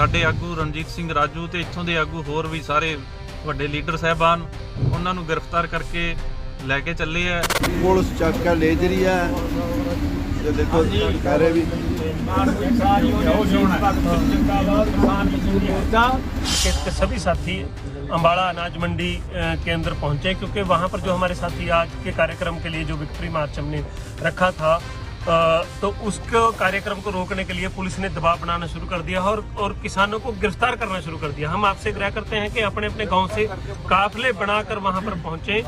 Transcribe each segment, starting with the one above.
ਸਾਡੇ ਆਗੂ ਰਣਜੀਤ ਸਿੰਘ ਰਾਜੂ ਤੇ ਇੱਥੋਂ ਦੇ ਆਗੂ ਹੋਰ ਵੀ ਸਾਰੇ ਵੱਡੇ ਲੀਡਰ ਸਾਹਿਬਾਨ ਉਹਨਾਂ ਨੂੰ ਗ੍ਰਿਫਤਾਰ ਕਰਕੇ ਲੈ ਕੇ ਚੱਲੇ ਆ ਪੁਲਿਸ ਚੱਕ ਕੇ ਲੈ ਜਰੀ ਹੈ ਇਹ ਦੇਖੋ ਕਹਿ ਰਹੇ ਵੀ के के सभी साथी अम्बाड़ा अनाज मंडी अ, के अंदर पहुंचे क्योंकि वहां पर जो हमारे साथी आज के कार्यक्रम के लिए जो विक्ट्री मार्च हमने रखा था अ, तो उस कार्यक्रम को रोकने के लिए पुलिस ने दबाव बनाना शुरू कर दिया और और किसानों को गिरफ़्तार करना शुरू कर दिया। हम आपसे ग्रह करते हैं कि अपने अपने गाँव से काफले बनाकर वहाँ पर पहुँचे।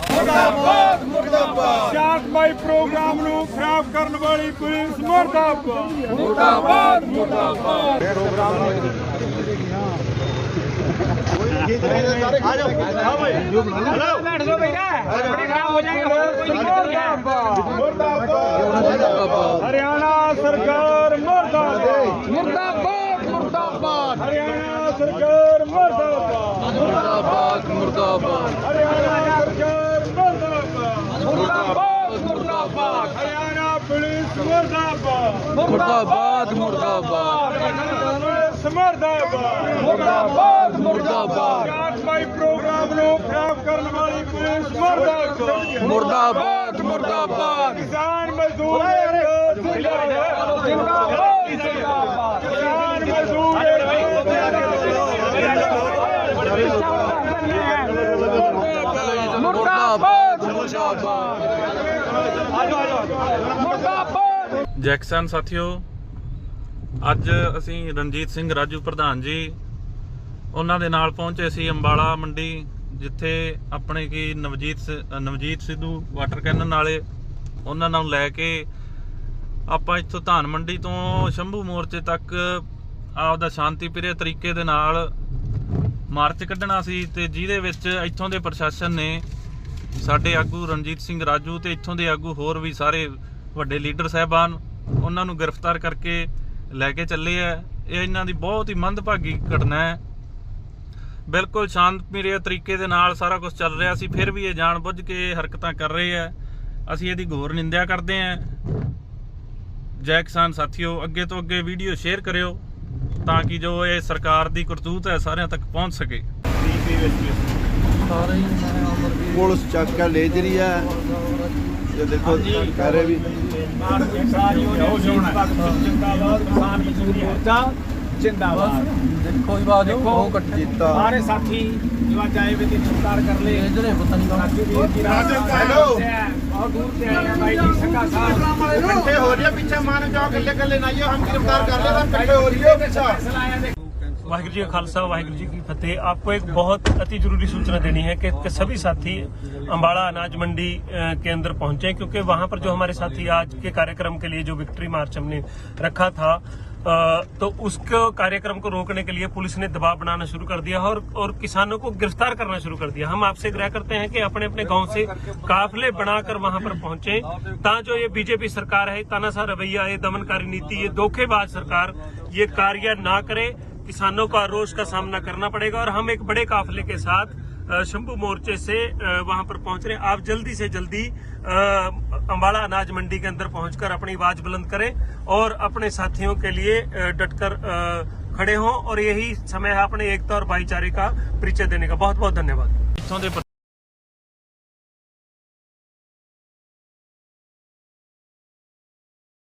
प्रोग्राम खराब करने वाली पुलिस मुर्दाबाद। ਮੁਰਦਾਬਾਦ। ਮੁਰਦਾਬਾਦ ਹਰਿਆਣਾ ਸਰਕਾਰ ਮੁਰਦਾਬਾਦ। ਮੁਰਦਾਬਾਦ ਮੁਰਦਾਬਾਦ ਹਰਿਆਣਾ ਪੁਲਿਸ ਮੁਰਦਾਬਾਦ। ਮੁਰਦਾਬਾਦ ਮੁਰਦਾਬਾਦ। ਪੁਲਿਸ ਮੁਰਦਾਬਾਦ ਮੁਰਦਾਬਾਦ। ਸ਼ਾਂਤਮਈ ਪ੍ਰੋਗਰਾਮ ਨੂੰ ਖਰਾਬ ਕਰਨ ਵਾਲੀ ਪੁਲਿਸ ਮੁਰਦਾਬਾਦ। ਮੁਰਦਾਬਾਦ ਮੁਰਦਾਬਾਦ। ਕਿਸਾਨ ਮਜ਼ਦੂਰ ਜ਼ਿੰਦਾਬਾਦ ਜ਼ਿੰਦਾਬਾਦ ਜ਼ਿੰਦਾਬਾਦ ਕਿਸਾਨ ਮਜ਼ਦੂਰ ਏਕਤਾ ਮੁਰਦਾਬਾਦ ਮੁਰਦਾਬਾਦ ਜੈਕਸਨ ਸਾਥੀਓ, ਅੱਜ ਅਸੀਂ ਰਣਜੀਤ ਸਿੰਘ ਰਾਜੂ ਪ੍ਰਧਾਨ ਜੀ, ਉਹਨਾਂ ਦੇ ਨਾਲ ਪਹੁੰਚੇ ਸੀ ਅੰਬਾਲਾ ਮੰਡੀ, ਜਿੱਥੇ ਆਪਣੇ ਕੀ ਨਵਜੀਤ ਸ- ਨਵਜੀਤ ਸਿੱਧੂ ਵਾਟਰ ਕੈਨਨ ਵਾਲੇ, ਉਹਨਾਂ ਨੂੰ ਲੈ ਕੇ ਆਪਾਂ ਇੱਥੋਂ ਧਾਨ ਮੰਡੀ ਤੋਂ ਸ਼ੰਭੂ ਮੋਰਚੇ ਤੱਕ ਆਪਦਾ ਸ਼ਾਂਤੀ ਪ੍ਰਿਯ ਤਰੀਕੇ ਦੇ ਨਾਲ ਮਾਰਚ ਕੱਢਣਾ ਸੀ ਤੇ ਜਿਹਦੇ ਵਿੱਚ ਇੱਥੋਂ ਦੇ ਪ੍ਰਸ਼ਾਸਨ ਨੇ ਸਾਡੇ ਆਗੂ ਰਣਜੀਤ ਸਿੰਘ ਰਾਜੂ ਤੇ ਇੱਥੋਂ ਦੇ ਆਗੂ ਹੋਰ ਵੀ ਸਾਰੇ ਵੱਡੇ ਲੀਡਰ ਸਾਹਿਬਾਨ, ਉਹਨਾਂ ਨੂੰ ਗ੍ਰਿਫਤਾਰ ਕਰਕੇ ਲੈ ਕੇ ਚੱਲੇ ਆ। ਇਹ ਇਹਨਾਂ ਦੀ ਬਹੁਤ ਹੀ ਮੰਦਭਾਗੀ ਘਟਨਾ ਹੈ। ਬਿਲਕੁਲ ਸ਼ਾਂਤਮਈ ਤਰੀਕੇ ਦੇ ਨਾਲ ਸਾਰਾ ਕੁਝ ਚੱਲ ਰਿਹਾ ਸੀ, ਫਿਰ ਵੀ ਇਹ ਜਾਣਬੁੱਝ ਕੇ ਇਹ ਹਰਕਤਾਂ ਕਰ ਰਹੇ ਆ। ਅਸੀਂ ਇਹਦੀ ਘੋਰ ਨਿੰਦਿਆ ਕਰਦੇ ਆ। ਜੈ ਕਿਸਾਨ ਸਾਥੀਓ, ਅੱਗੇ ਤੋਂ ਅੱਗੇ ਵੀਡੀਓ ਸ਼ੇਅਰ ਕਰਿਓ ਤਾਂ ਕਿ ਜੋ ਇਹ ਸਰਕਾਰ ਦੀ ਕਰਤੂਤ ਹੈ, ਸਾਰਿਆਂ ਤੱਕ ਪਹੁੰਚ ਸਕੇ। ਪੁਲਿਸ ਚੱਕ ਕੇ ਲੈ ਜਾ ਰਹੀ ਹੈ ਜੇ ਦੇਖੋ ਕਹਿ ਰਹੇ ਵੀ ਜਿੰਦਾਬਾਦ। ਦੇਖੋ ਹੀ ਬਾਦ ਉਹ ਕੱਟ ਦਿੱਤਾ ਸਾਰੇ ਸਾਥੀ ਜਿਵਾ ਜਾਏ ਵੀ ਤੇ ਸਰਕਾਰ ਕਰ ਲੈ ਇਧਰੇ ਪਤਾ ਨਹੀਂ ਰਾਜੂ ਵੀਰ ਜੀ ਹੈਲੋ ਬਹੁਤ ਦੂਰ ਤੇ ਆਏ ਆ ਭਾਈ ਜੀ ਸੰਘਾ ਸਾਹਿਬ। ਇਕੱਠੇ ਹੋ ਰਿਹਾ ਪਿੱਛੇ ਮਾਨ ਜਾਓ ਇਕੱਲੇ ਇਕੱਲੇ ਨਾ ਆਇਓ ਹਮ ਗ੍ਰਿਫਤਾਰ ਕਰ ਲੈ ਤਾਂ ਇਕੱਠੇ ਹੋ ਰਹੀ ਹੋ ਪਿੱਛਾ वाहिगुरु जी का खालसा वाहिगुरु जी की फतेह। आपको एक बहुत अति ज़रूरी सूचना देनी है कि, कि सभी साथी अम्बाड़ा अनाज मंडी के अंदर पहुँचे क्योंकि वहाँ पर जो हमारे साथी आज के कार्यक्रम के लिए जो विक्ट्री मार्च हमने रखा था तो उसको कार्यक्रम को रोकने के लिए पुलिस ने दबाव बनाना शुरू कर दिया और और किसानों को गिरफ़्तार करना शुरू कर दिया। हम आपसे ग्रह करते हैं कि अपने अपने गाँव से काफले बनाकर वहाँ पर पहुँचे ता जो ये बीजेपी सरकार है तानाशाह रवैया ये दमनकारी नीति ये धोखेबाज सरकार ये कार्य ना करे किसानों को रोष का सामना करना पड़ेगा और हम एक बड़े काफले के साथ शंभू मोर्चे से वहाँ पर पहुँच रहे हैं। आप जल्दी से जल्दी अम्बाला अनाज मंडी के अंदर पहुंचकर अपनी आवाज़ बुलंद करें और अपने साथियों के लिए डटकर खड़े हों और यही समय है अपने एकता और भाईचारे का परिचय देने का। बहुत बहुत धन्यवाद